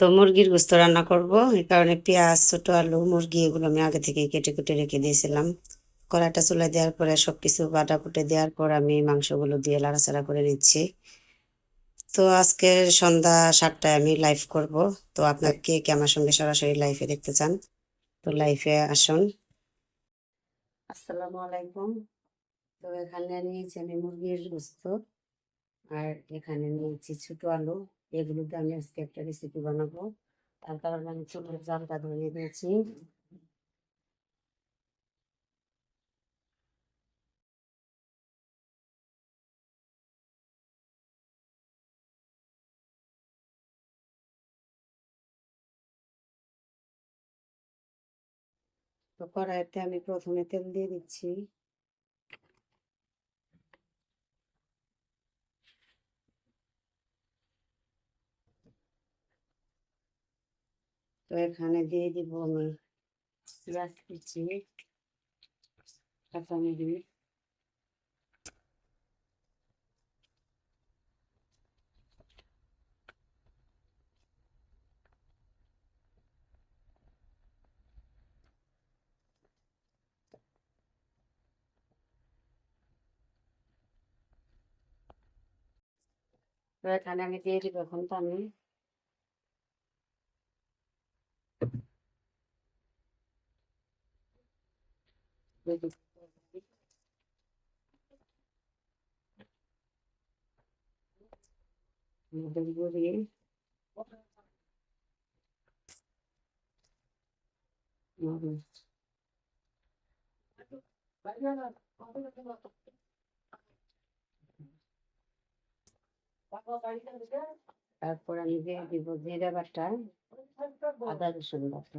তো মুরগির গোস্ত রান্না করব। এই কারণে পেঁয়াজ, ছোট আলু, মুরগি এগুলো আমি আগে থেকে কেটে কুটে রেখে দিয়েছিলাম। কড়াইটা চুলায় দেওয়ার পরে সব কিছু বাটা কুটে দেওয়ার পর আমি মাংসগুলো দিয়ে লাড়াচাড়া করে নিচ্ছি। তো আজকে সন্ধ্যা সাতটায় আমি লাইভ করব। তো আপনার কে আমার সঙ্গে সরাসরি লাইভে দেখতে চান, তো লাইভে আসুন। আসসালামু আলাইকুম। তো এখানে নিয়েছি আমি মুরগির গোস্ত। আর এখানে নিয়েছি ছোট আলু। এগুলোতে আমি আজকে একটা রেসিপি বানাবো। তার কারণে আমি চুলের জালটা ধরিয়ে দিয়েছি। তো কড়াইতে আমি প্রথমে তেল দিয়ে দিচ্ছি। তো এখানে দিয়ে দিব আমি পেঁয়াজ কুচি কাঁচামরিচ তো এখানে আমি দিয়ে দিব এখন পানি দিয়ে দিব মধুর গুঁড়ি মরিচ তারপর আমি দিয়ে দিব জিরা বাটা আদা রসুন বাটা।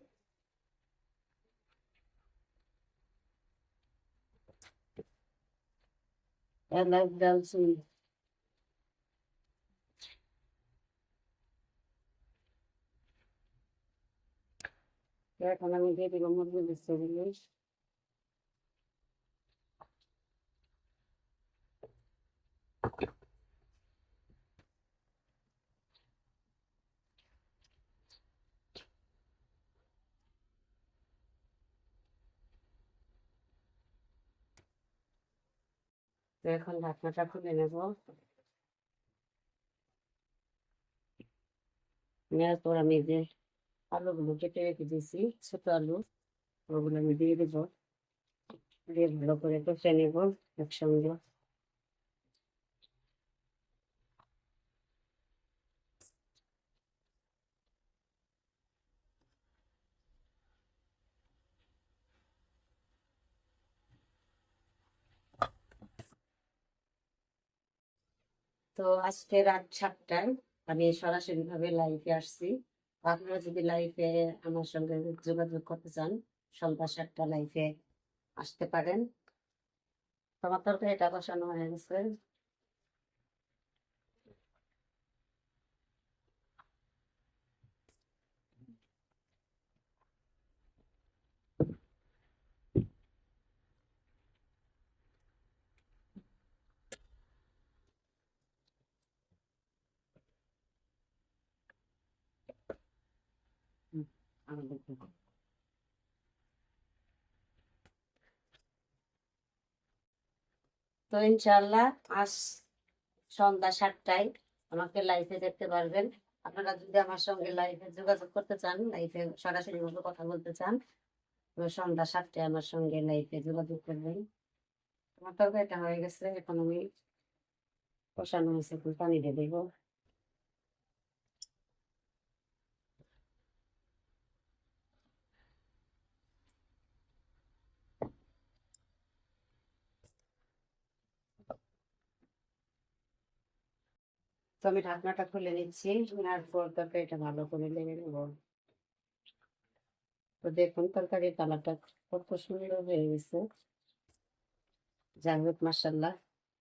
and then they'll see. I'm going to give you a তো এখন ঢাকনাটা খুলে নেব নেওয়ার পর আমি যে আলুগুলো কেটে রেখে দিয়েছি, ছোট আলু, ওগুলো আমি দিয়ে দেবো। দিয়ে ভালো করে কষে নেব একসঙ্গে। তো আজকে রাত সাতটায় আমি সরাসরি ভাবে লাইভে আসছি আপনারা যদি লাইফে আমার সঙ্গে যোগাযোগ করতে চান, সন্ধ্যা সাতটা লাইফে আসতে পারেন। তোমার তরকারি এটা বসানো হয়ে গেছে আমি দেখব। তো ইনশাল্লাহ আজ সন্ধ্যা সাতটায় আমাকে লাইভে দেখতে পারবেন। আপনারা যদি আমার সঙ্গে লাইভে যোগাযোগ করতে চান লাইভে সরাসরি ভাবে কথা বলতে চান সন্ধ্যা সাতটায় আমার সঙ্গে লাইভে যোগাযোগ করবেন। আমার তরকারিটা হয়ে গেছে, এখন আমি কষানো হয়েছে পানি দিয়ে দেবো। তো আমি ঢাকনাটা খুলে নিচ্ছি আর পর তরকারিটা ভালো করে লেগে নেব। তো দেখুন, তরকারির কালারটা কত সুন্দর হয়ে গেছে। যাই হোক মার্শাল্লাহ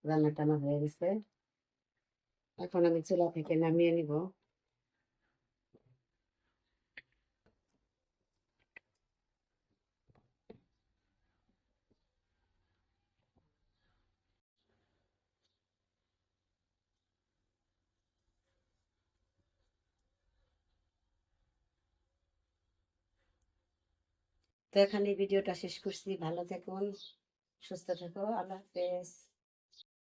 রান্না টানা হয়ে গেছে। এখন আমি চুলা থেকে নামিয়ে নিব। তো এখানে ভিডিওটা শেষ করছি। ভালো থাকুন সুস্থ থাকো আল্লাহ হাফেজ।